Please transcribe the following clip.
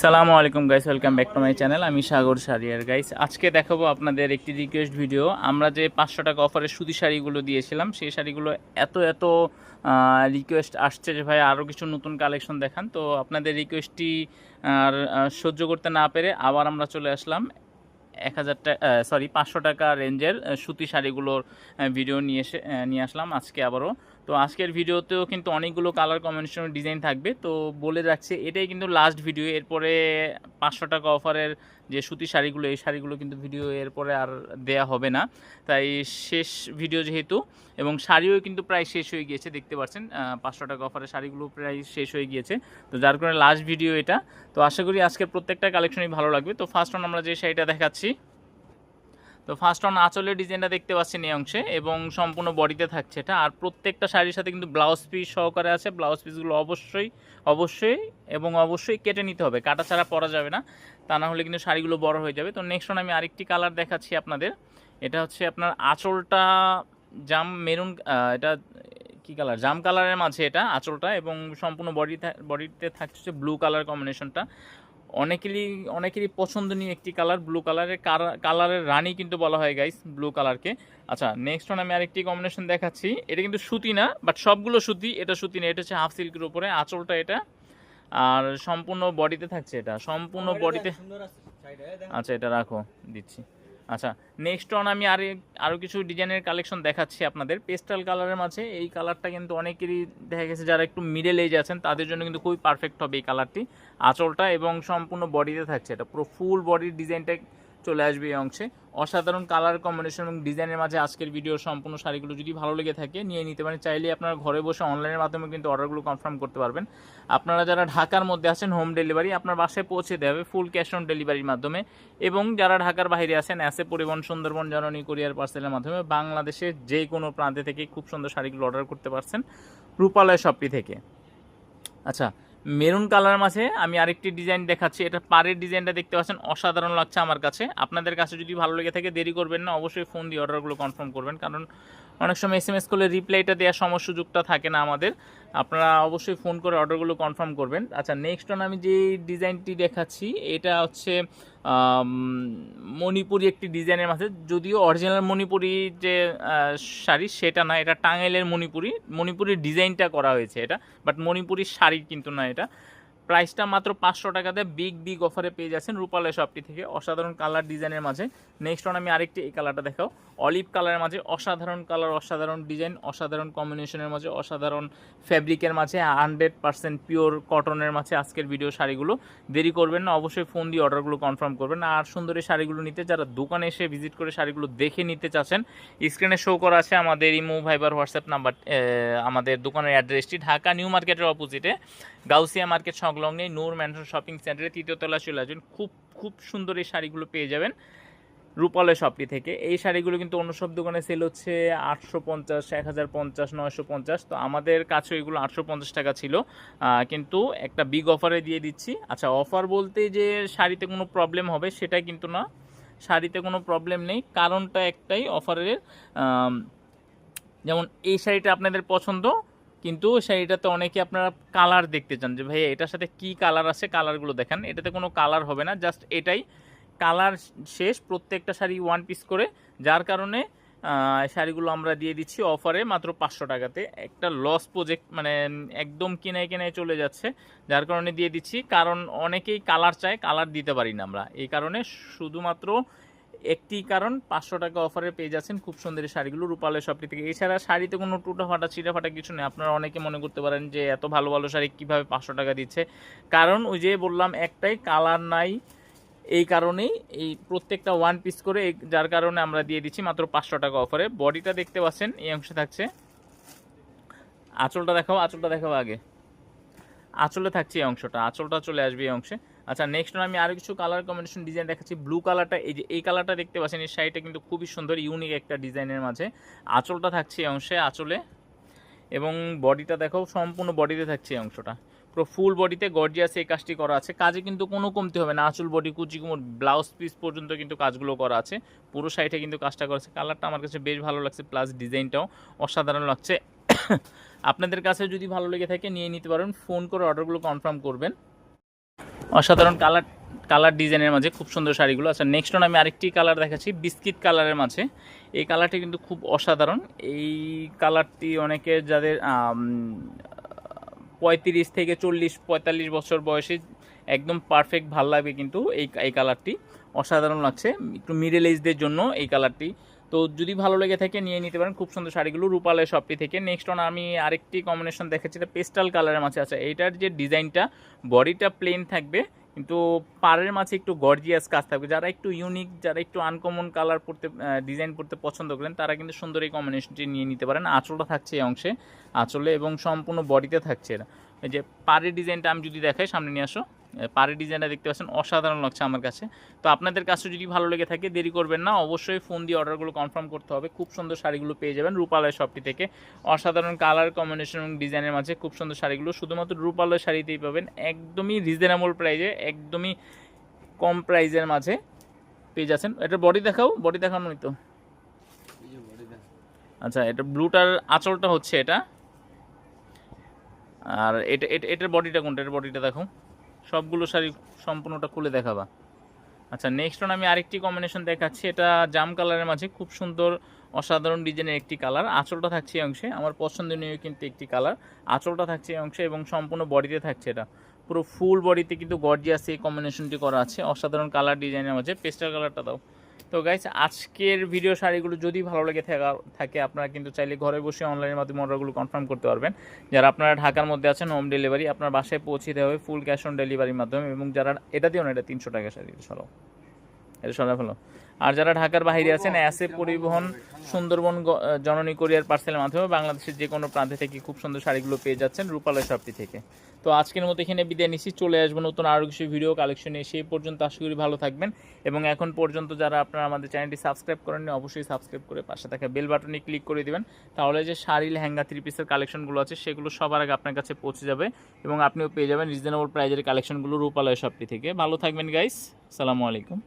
সালামু আলাইকুম guys welcome back to my channel আমি সাগর সারিয়ার গাইস আজকে দেখাবো আপনাদের একটি রিকোয়েস্ট ভিডিও আমরা যে পাঁচশো টাকা অফারে সুতি শাড়িগুলো দিয়েছিলাম, সেই শাড়িগুলো এত এত রিকোয়েস্ট আসছে যে ভাই আরও কিছু নতুন কালেকশন দেখান। তো আপনাদের রিকোয়েস্টটি আর সহ্য করতে না পেরে আবার আমরা চলে আসলাম। এক হাজার টাকা সরি পাঁচশো টাকা রেঞ্জের সুতি শাড়িগুলোর ভিডিও নিয়ে এসে নিয়ে আসলাম। আজকে আবারও তো আজকের ভিডিওতেও কিন্তু অনেকগুলো কালার কম্বিনেশন ডিজাইন থাকবে। তো বলে রাখছি, এটাই কিন্তু লাস্ট ভিডিও এরপরে পাঁচশো টাকা অফারের যে সুতি শাড়িগুলো, এই শাড়িগুলো কিন্তু ভিডিও এরপরে আর দেয়া হবে না। তাই শেষ ভিডিও যেহেতু, এবং শাড়িও কিন্তু প্রায় শেষ হয়ে গিয়েছে, দেখতে পাচ্ছেন পাঁচশো টাকা অফারের শাড়িগুলো প্রায় শেষ হয়ে গিয়েছে। তো যার কারণে লাস্ট ভিডিও এটা। তো আশা করি আজকের প্রত্যেকটা কালেকশনই ভালো লাগবে। তো ফার্স্ট অন আমরা যে শাড়িটা দেখাচ্ছি তো ফার্স্ট অন আঁচলের ডিজাইনটা দেখতে পাচ্ছেন এই অংশে এবং সম্পূর্ণ বডিতে থাকছে এটা। আর প্রত্যেকটা শাড়ির সাথে কিন্তু ব্লাউজ পিস সহকারে আছে। ব্লাউজ পিসগুলো অবশ্যই অবশ্যই এবং অবশ্যই কেটে নিতে হবে। কাটা ছাড়া পরা যাবে না। তা না হলে কিন্তু শাড়িগুলো বড় হয়ে যাবে। তো নেক্সট অন আমি আরেকটি কালার দেখাচ্ছি আপনাদের। এটা হচ্ছে আপনার আঁচলটা জাম মেরুন এটা কি কালার জাম কালারের মাঝে এটা আঁচলটা এবং সম্পূর্ণ বডি বডিতে থাকছে ব্লু কালার কম্বিনেশনটা অনেকেরই অনেকেরই পছন্দনীয় একটি কালার ব্লু কালারের কালারের রানী কিন্তু বলা হয় গাইস ব্লু কালারকে আচ্ছা নেক্সট ওয়ান আমি আরেকটি কম্বিনেশন দেখাচ্ছি। এটা কিন্তু সুতি না বাট সবগুলো সুতি এটা সুতি না এটা হচ্ছে হাফ সিল্কের উপরে আঁচলটা এটা। আর সম্পূর্ণ বডিতে থাকছে এটা সম্পূর্ণ বডিতে আচ্ছা এটা রাখো দিচ্ছি। আচ্ছা নেক্সট অন আমি আর আরও কিছু ডিজাইনের কালেকশন দেখাচ্ছি আপনাদের। পেস্টাল কালারের মাঝে এই কালারটা কিন্তু অনেকেরই দেখা গেছে যারা একটু মিডল এজ আছেন, তাদের জন্য কিন্তু খুবই পারফেক্ট হবে এই কালারটি আঁচলটা এবং সম্পূর্ণ বডিতে থাকছে এটা। পুরো ফুল বডির ডিজাইনটা চলে আসবে এই অংশে। অসাধারণ কালার কম্বিনেশন এবং ডিজাইনের মাঝে আজকের ভিডিও সম্পূর্ণ শাড়িগুলো যদি ভালো লেগে থাকে, নিয়ে নিতে পারেন। চাইলে আপনারা ঘরে বসে অনলাইনের মাধ্যমে কিন্তু অর্ডারগুলো কনফার্ম করতে পারবেন। আপনারা যারা ঢাকার মধ্যে আছেন হোম ডেলিভারি আপনার বাসায় পৌঁছে দেওয়া হবে ফুল ক্যাশ অন ডেলিভারির মাধ্যমে। এবং যারা ঢাকার বাইরে আছেন অ্যাসে পরিবহন সুন্দরবন, জননী কুরিয়ার পার্সেলের মাধ্যমে বাংলাদেশের যে কোনো প্রান্তে থেকে খুব সুন্দর শাড়িগুলো অর্ডার করতে পারছেন রূপালয় শপটি থেকে। আচ্ছা মেরুন কালার মাঝে আমি আরেকটি ডিজাইন দেখাচ্ছি। এটা পাড়ের ডিজাইনটা দেখতে পাচ্ছেন, অসাধারণ লাগছে আমার কাছে। আপনাদের কাছে যদি ভালো লেগে থাকে, দেরি করবেন না। অবশ্যই ফোন দিয়ে অর্ডারগুলো কনফার্ম করবেন। কারণ অনেক সময় এস এম এস করলে রিপ্লাইটা দেওয়ার সময় সুযোগটা থাকে না আমাদের। আপনারা অবশ্যই ফোন করে অর্ডারগুলো কনফার্ম করবেন। আচ্ছা নেক্সট অন আমি যে ডিজাইনটি দেখাচ্ছি, এটা হচ্ছে মণিপুরি একটি ডিজাইনের মাঝে। যদিও অরিজিনাল মণিপুরি যে শাড়ি সেটা না, এটা টাঙ্গাইলের মণিপুরি। মণিপুরির ডিজাইনটা করা হয়েছে এটা বাট মণিপুরি শাড়ি কিন্তু না এটা। প্রাইসটা মাত্র পাঁচশো টাকাতে বিগ বিগ অফারে পেয়ে যাচ্ছেন রূপালয় শপটি থেকে। অসাধারণ কালার ডিজাইনের মাঝে। নেক্সট অন আমি আরেকটি এই কালারটা দেখাও। অলিভ কালারের মাঝে অসাধারণ কালার অসাধারণ ডিজাইন অসাধারণ কম্বিনেশনের মাঝে, অসাধারণ ফ্যাব্রিকের মাঝে হান্ড্রেড পার্সেন্ট পিওর কটনের মাঝে আজকের ভিডিও শাড়িগুলো। দেরি করবেন না, অবশ্যই ফোন দিয়ে অর্ডারগুলো কনফার্ম করবেন। আর সুন্দর এই শাড়িগুলো নিতে যারা দোকানে এসে ভিজিট করে শাড়িগুলো দেখে নিতে চাচ্ছেন স্ক্রিনে শো করা আছে আমাদের ইমো ভাইবার হোয়াটসঅ্যাপ নাম্বার আমাদের দোকানের অ্যাড্রেসটি ঢাকা নিউ মার্কেটের অপোজিটে গাউসিয়া মার্কেট সংলগ্নে নূর ম্যানশন শপিং সেন্টারে তৃতীয় তলা চলে আসবেন। খুব খুব সুন্দর এই শাড়িগুলো পেয়ে যাবেন রূপালয় শপটি থেকে। এই শাড়িগুলো কিন্তু অন্য সব দোকানে সেল হচ্ছে আটশো পঞ্চাশ, এক হাজার পঞ্চাশ, নয়শো পঞ্চাশ। তো আমাদের কাছে এগুলো আটশো পঞ্চাশ টাকা ছিল। কিন্তু একটা বিগ অফারে দিয়ে দিচ্ছি। আচ্ছা অফার বলতে যে শাড়িতে কোনো প্রবলেম হবে সেটা কিন্তু না। শাড়িতে কোনো প্রবলেম নেই। কারণটা একটাই অফারের যেমন এই শাড়িটা আপনাদের পছন্দ কিন্তু শাড়িটাতে অনেকে আপনারা কালার দেখতে চান যে ভাই এটার সাথে কি কালার আছে? কালারগুলো দেখান। এটাতে কোনো কালার হবে না জাস্ট এটাই কালার শেষ প্রত্যেকটা শাড়ি ওয়ান পিস করে। যার কারণে শাড়িগুলো আমরা দিয়ে দিচ্ছি অফারে মাত্র পাঁচশো টাকাতে। একটা লস প্রজেক্ট মানে একদম কিনে কিনে চলে যাচ্ছে। যার কারণে দিয়ে দিচ্ছি। কারণ অনেকেই কালার চায় কালার দিতে পারি না আমরা। এই কারণে শুধুমাত্র একটি কারণ, পাঁচশো টাকা অফারে পেয়ে যাচ্ছেন খুব সুন্দর শাড়িগুলো রূপালয় শপটি থেকে। এছাড়া শাড়িতে কোনো টুটা ফাটা ছিঁড়ে ফাটা কিছু নেই। আপনারা অনেকে মনে করতে পারেন যে এত ভালো ভালো শাড়ি কীভাবে পাঁচশো টাকা দিচ্ছে। কারণ ওই যে বললাম, একটাই কালার নাই এই কারণেই এই প্রত্যেকটা ওয়ান পিস করে যার কারণে আমরা দিয়ে দিচ্ছি মাত্র পাঁচশো টাকা অফারে বডিটা দেখতে পাচ্ছেন, এই অংশে থাকছে। আঁচলটা দেখাও আঁচলটা দেখাও আগে। আঁচলে থাকছে এই অংশটা, আঁচলটা চলে আসবে এই অংশে। আচ্ছা নেক্সট আমি আরও কিছু কালার কম্বিনেশন ডিজাইন দেখাচ্ছি। ব্লু কালারটা এই যে, এই কালারটা দেখতে পাচ্ছেন, এই শাড়িটা কিন্তু খুবই সুন্দর ইউনিক একটা ডিজাইনের মাঝে। আঁচলটা থাকছে এই অংশে, আঁচলে। এবং বডিটা দেখো, সম্পূর্ণ বডিতে থাকছে এই অংশটা। পুরো ফুল বডিতে গর্জিয়াস এই কাজটি করা আছে। কাজে কিন্তু কোনো কমতি হবে না। আঁচল বডি কুচি, কুমোর ব্লাউজ পিস পর্যন্ত কিন্তু কাজগুলো করা আছে। পুরো সাইডে কিন্তু কাজটা করা আছে। কালারটা আমার কাছে বেশ ভালো লাগছে প্লাস ডিজাইনটাও অসাধারণ লাগছে। আপনাদের কাছে যদি ভালো লেগে থাকে, নিয়ে নিতে পারেন। ফোন করে অর্ডারগুলো কনফার্ম করবেন। অসাধারণ কালার কালার ডিজাইনের মাঝে খুব সুন্দর শাড়িগুলো। আচ্ছা নেক্সট আমি আরেকটি কালার দেখাচ্ছি, বিস্কিট কালারের মাঝে। এই কালারটি কিন্তু খুব অসাধারণ। এই কালারটি অনেকে যাদের পঁয়ত্রিশ থেকে চল্লিশ, পঁয়তাল্লিশ বছর বয়সে একদম পারফেক্ট ভালো লাগবে কিন্তু এই এই কালারটি। অসাধারণ লাগছে। একটু মিডল এজদের জন্য এই কালারটি তো যদি ভালো লেগে থাকে, নিয়ে নিতে পারেন। খুব সুন্দর শাড়িগুলো রূপালয় শপটি থেকে। নেক্সট অন আমি আরেকটি কম্বিনেশন দেখাচ্ছি, এটা পেস্টাল কালারের মাঝে আছে। এইটার যে ডিজাইনটা বডিটা প্লেন থাকবে, কিন্তু পাড়ের মাঝে একটু গর্জিয়াস কাজ থাকবে। যারা একটু ইউনিক যারা একটু আনকমন কালার পড়তে ডিজাইন পড়তে পছন্দ করেন, তারা কিন্তু সুন্দর এই কম্বিনেশনটি নিয়ে নিতে পারেন। আঁচলটা থাকছে এই অংশে। আঁচলে এবং সম্পূর্ণ বডিতে থাকছে এই যে পাড়ের ডিজাইনটা আমি যদি দেখাই, সামনে নিয়ে আসো। এ, পাড়ের ডিজাইনটা দেখতে পাচ্ছেন অসাধারণ লাগছে আমার কাছে। তো আপনাদের কাছে যদি ভালো লেগে থাকে দেরি করবেন না অবশ্যই ফোন দিয়ে অর্ডারগুলো কনফার্ম করতে হবে। খুব সুন্দর শাড়িগুলো পেয়ে যাবেন রূপালয় শপটি থেকে। অসাধারণ কালার কম্বিনেশন এবং ডিজাইনের মাঝে খুব সুন্দর শাড়িগুলো। শুধুমাত্র রূপালয় শাড়িতেই পাবেন একদমই রিজনেবল প্রাইজে একদমই কম প্রাইজের মাঝে পেয়ে যাচ্ছেন। এটা বডি দেখাও বডি দেখানোই তো আচ্ছা এটা ব্লুটার আঁচলটা হচ্ছে এটা। আর এটা এটার বডিটা কোনটা? এটার বডিটা দেখো সবগুলো শাড়ি সম্পূর্ণটা খুলে দেখাবা। আচ্ছা নেক্সট আমি আরেকটি কম্বিনেশন দেখাচ্ছি। এটা জাম কালারের মাঝে, খুব সুন্দর, অসাধারণ ডিজাইনের একটি কালার। আঁচলটা থাকছে এই অংশে, আমার পছন্দনীয় কিন্তু একটি কালার। আঁচলটা থাকছে এই অংশে এবং সম্পূর্ণ বডিতে থাকছে এটা। পুরো ফুল বডিতে কিন্তু গর্জিয়াস এই কম্বিনেশনটি করা আছে। অসাধারণ কালার ডিজাইনের মাঝে। পেস্টাল কালারটা দাও। তো গাইস আজকের ভিডিও শাড়িগুলো যদি ভালো লেগে থাকা, থাকে, আপনারা কিন্তু চাইলে ঘরে বসে অনলাইনের মাধ্যমে অর্ডারগুলো কনফার্ম করতে পারবেন। যারা আপনারা ঢাকার মধ্যে আছেন হোম ডেলিভারি আপনার বাসায় পৌঁছে দেওয়া হবে ফুল ক্যাশ অন ডেলিভারির মাধ্যমে এবং যারা, এটা দিও না, এটা তিনশো টাকা শাড়ি সরাও। এটা সরা ফেলো আর যারা ঢাকার বাইরে আছেন, অ্যাসে পরিবহন, সুন্দরবন জননী কোরিয়ার পার্সেলের মাধ্যমে বাংলাদেশের যে কোনো প্রান্তে থেকে খুব সুন্দর শাড়িগুলো পেয়ে যাচ্ছেন রূপালয় শপটি থেকে। তো আজকের মতো এখানে বিদায় নিচ্ছি, চলে আসব নতুন আরও কিছু ভিডিও কালেকশনে সেই পর্যন্ত আশা করি ভালো থাকবেন এবং এখন পর্যন্ত যারা আপনারা আমাদের চ্যানেলটি সাবস্ক্রাইব করেননি, অবশ্যই সাবস্ক্রাইব করে পাশে থাকা বেল বাটনে ক্লিক করে দিবেন। তাহলে যে শাড়ি, লেহেঙ্গা থ্রি পিসের কালেকশনগুলো আছে, সেগুলো সবার আগে আপনার কাছে পৌঁছে যাবে এবং আপনিও পেয়ে যাবেন রিজনেবল প্রাইজের কালেকশনগুলো রূপালয় শপটি থেকে। ভালো থাকবেন গাইস সালামু আলাইকুম।